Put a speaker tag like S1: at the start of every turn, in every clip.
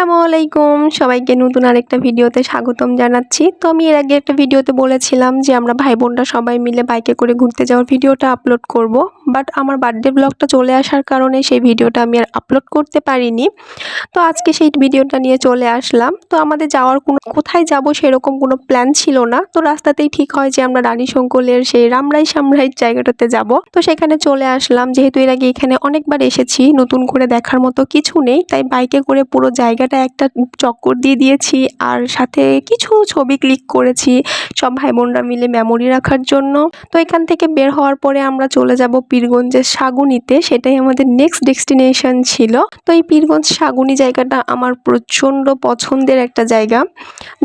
S1: আসসালামু আলাইকুম। সবাইকে নতুন আরেকটা ভিডিওতে স্বাগতম জানাচ্ছি। তো আমি এর আগে একটা ভিডিওতে বলেছিলাম যে আমরা ভাই বোনরা সবাই মিলে বাইকে করে ঘুরতে যাওয়ার ভিডিওটা আপলোড করব। বাট আমার বার্থডে ব্লগটা চলে আসার কারণে সেই ভিডিওটা আমি আর আপলোড করতে পারিনি। তো আজকে সেই ভিডিওটা নিয়ে চলে আসলাম। তো আমাদের যাওয়ার কোনো, কোথায় যাব সেরকম কোনো প্ল্যান ছিল না। তো রাস্তাতেই ঠিক হয় যে আমরা রানী শঙ্কলের সেই রামরাই সামরাই জায়গাটাতে যাব। তো সেখানে চলে আসলাম। যেহেতু এর আগে এখানে অনেকবার এসেছি, নতুন করে দেখার মতো কিছু নেই। তাই বাইকে করে পুরো জায়গাটা একটা চক্কর দিয়ে দিয়েছি আর সাথে কিছু ছবি ক্লিক করেছি সব ভাই বোনরা মিলে মেমোরি রাখার জন্য। তো এখান থেকে বের হওয়ার পরে আমরা চলে যাব পীরগঞ্জের সাগুনিতে সেটাই আমাদের নেক্সট ডেস্টিনেশন ছিল। তো এই পীরগঞ্জ সাগুনি জায়গাটা আমার প্রচণ্ড পছন্দের একটা জায়গা।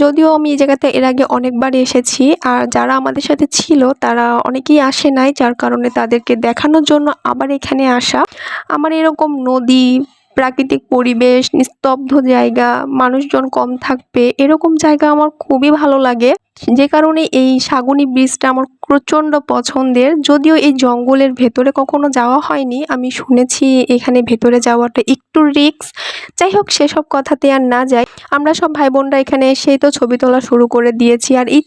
S1: যদিও আমি এই জায়গাতে এর আগে অনেকবার এসেছি আর যারা আমাদের সাথে ছিল তারা অনেকেই আসে নাই, যার কারণে তাদেরকে দেখানোর জন্য আবার এখানে আসা। আমার এরকম নদী প্রাকৃতিক পরিবেশ, নিস্তব্ধ জায়গা, মানুষজন কম থাকবে, এরকম জায়গা আমার খুবই ভালো লাগে। যে কারণে এই সাগুনি ব্রিজটা আমার প্রচণ্ড পছন্দের। যদিও এই জঙ্গলের ভেতরে কখনো যাওয়া হয়নি, আমি শুনেছি এখানে ভেতরে যাওয়াটা একটু রিস্ক। যাই হোক, সেসব কথাতে আর না যাই। আমরা সব ভাই বোনরা এখানে এসেই তো ছবি তোলা শুরু করে দিয়েছি। আর এই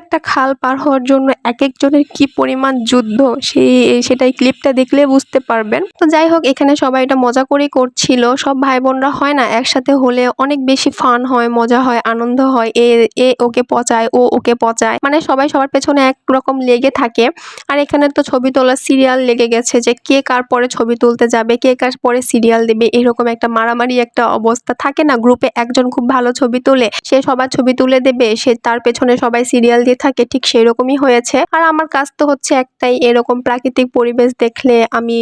S1: একটা খাল পার হওয়ার জন্য এক একজনের কি পরিমাণ যুদ্ধ সেই সেটাই ক্লিপটা দেখলে বুঝতে পারবেন। তো যাই হোক, এখানে সবাই এটা মজা করেই করছিল। সব ভাই বোনরা হয় না, একসাথে হলে অনেক বেশি ফান হয়, মজা হয়, আনন্দ হয়। এ এ ওকে পচায়, ও ওকে পচায়। মানে সবাই সবার পেছনে একরকম লেগে থাকে। আর এখানে তো ছবি তোলার সিরিয়াল লেগে গেছে যে কে কার পরে ছবি তুলতে যাবে, কে কার পরে সিরিয়াল দেবে, এরকম একটা মারামারি একটা অবস্থা থাকে না। গ্রুপে একজন খুব ভালো ছবি তোলে, সে সবার ছবি তুলে দেবে, সে তার পেছনে সবাই সিরিয়াল দিয়ে থাকে ঠিক সেই রকমই হয়েছে। আর আমার কাজ তো হচ্ছে একটাই, এরকম প্রাকৃতিক পরিবেশ দেখলে আমি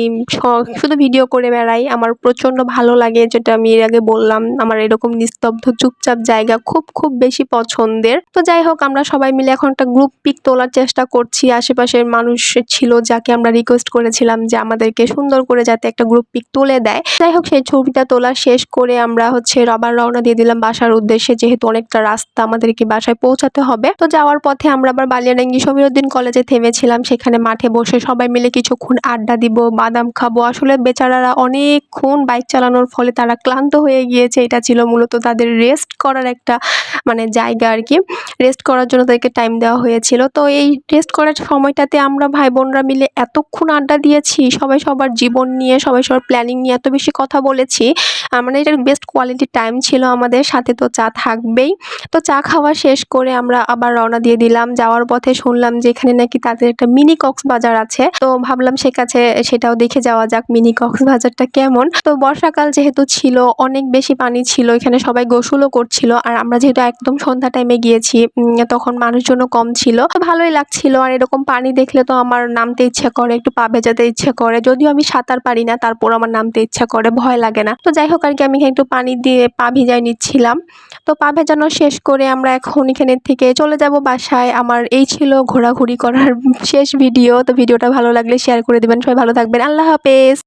S1: শুধু ভিডিও করে বেড়াই। আমার প্রচণ্ড ভালো লাগে, যেটা আমি এর আগে বললাম, আমার এরকম নিস্তব্ধ, চুপচাপ জায়গা খুব খুব বেশি পছন্দের। তো যাই হোক, আমরা সবাই মিলে এখন একটা গ্রুপ পিক তোলার চেষ্টা করছি। আশেপাশের মানুষ ছিল যাকে আমরা রিকোয়েস্ট করেছিলাম যে আমাদেরকে সুন্দর করে যাতে একটা গ্রুপ পিক তুলে দেয়। যাই হোক, সেই ছবিটা তোলা শেষ করে আমরা হচ্ছে রবার রওনা দিয়ে দিলাম বাসার উদ্দেশ্যে, যেহেতু অনেকটা রাস্তা আমাদেরকে বাসায় পৌঁছাতে হবে। তো যাওয়ার পথে আমরা আবার বালিয়াডাঙ্গি সমীরউদ্দিন কলেজে থেমেছিলাম। সেখানে মাঠে বসে সবাই মিলে কিছুক্ষণ আড্ডা দিব, বাদাম খাব। আসলে বেচারারা অনেকক্ষণ বাইক চালানোর ফলে তারা ক্লান্ত হয়ে গিয়েছে। এটা ছিল মূলত তাদের রেস্ট করার একটা মানে জায়গা আর কি। রেস্ট করার জন্য তাদেরকে টাইম দেওয়া হয়েছিল। তো এই রেস্ট করার সময়টাতে আমরা ভাই বোনরা মিলে এতক্ষণ আড্ডা দিয়েছি, সবাই সবার জীবন নিয়ে, সবাই সবার প্ল্যানিং নিয়ে এত বেশি কথা বলেছি। মানে এটার বেস্ট কোয়ালিটি টাইম ছিল আমাদের। সাথে তো চা থাকবেই। তো চা খাওয়া শেষ করে আমরা আবার রওনা দিয়ে দিলাম, যাওয়ার পথে শুনলাম যে এখানে নাকি তাদের একটা মিনি কক্সবাজার আছে। তো ভাবলাম সে কাছে সেটাও দেখে যাওয়া যাক মিনি কক্সবাজারটা কেমন। তো বর্ষাকাল যেহেতু ছিল, অনেক বেশি পানি ছিল, এখানে সবাই গোসলও করছিল, আর আমরা যেহেতু একদম সন্ধ্যা টাইমে গিয়েছি তখন মানুষজনও কম ছিল। তো ভালোই লাগছিল, আর এরকম পানি দেখলে তো আমার নামতে ইচ্ছে করে, একটু পা ভেজাতে ইচ্ছে করে। যদিও আমি সাঁতার পারি না, তারপর আমার নামতে ইচ্ছা করে, ভয় লাগে না। তো যাই হোক আর কি, আমি একটু পানি দিয়ে পা ভিজাই নিচ্ছিলাম। তো পা ভেজানো শেষ করে আমরা এখন এখানে থেকে চলে যাব বাসায় আমার এই ছিল ঘোরাঘুরি করার শেষ ভিডিও তো ভিডিওটা ভালো লাগলে শেয়ার করে দেবেন। সবাই ভালো থাকবেন। আল্লাহ হাফেজ।